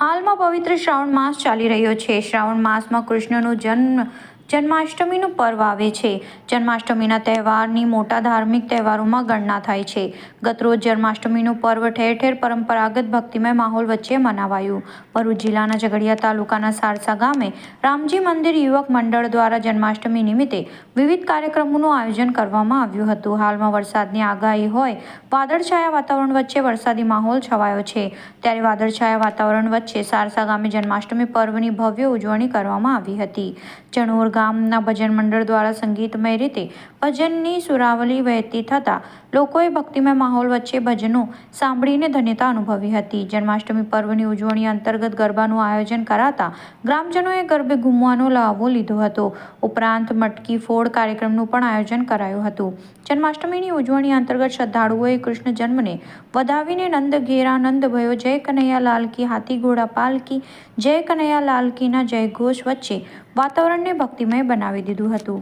હાલમાં પવિત્ર શ્રાવણ માસ ચાલી રહ્યો છે. શ્રાવણ માસમાં કૃષ્ણનો જન્મ જન્માષ્ટમીનું પર્વ આવે છે. જન્માષ્ટમીના તહેવારની મોટા ધાર્મિક તહેવારોમાં ગણના થાય છે. ગતરોજ જન્માષ્ટમીનું પર્વ ઠેર ઠેર પરંપરાગત ભક્તિમય માહોલ વચ્ચે મનાવાયું. ભરૂચ જિલ્લાના ઝઘડિયા તાલુકાના સારસા ગામે રામજી મંદિર યુવક મંડળ દ્વારા જન્માષ્ટમી નિમિત્તે વિવિધ કાર્યક્રમોનું આયોજન કરવામાં આવ્યું હતું. હાલમાં વરસાદની આગાહી હોય વાદળછાયા વાતાવરણ વચ્ચે વરસાદી માહોલ છવાયો છે. ત્યારે વાદળછાયા વાતાવરણ વચ્ચે સારસા ગામે જન્માષ્ટમી પર્વની ભવ્ય ઉજવણી કરવામાં આવી હતી. ચણોર ગામના ભજન મંડળ દ્વારા સંગીતમય રીતે ભજનની સુરાવલી વહેતી થતાં લોકોએ ભક્તિમય માહોલ વચ્ચે ભજનો સાંભળીને ધન્યતા અનુભવી હતી. જન્માષ્ટમી પર્વની ઉજવણી અંતર્ગત ગરબાનું આયોજન કરાતા ગ્રામજનોએ ગરબે ઘૂમવાનો લહાવો લીધો હતો. ઉપરાંત મટકી ફોડ કાર્યક્રમનું પણ આયોજન કરાયું હતું. જન્માષ્ટમીની ઉજવણી અંતર્ગત શ્રદ્ધાળુઓએ કૃષ્ણ જન્મને વધાવીને નંદ ઘેરા નંદ ભયો, જય કનૈયા લાલકી હાથી ઘોડા પાલકી, જય કનૈયા લાલકીના જયઘોષ વચ્ચે વાતાવરણને ભક્તિમય બનાવી દીધું હતું.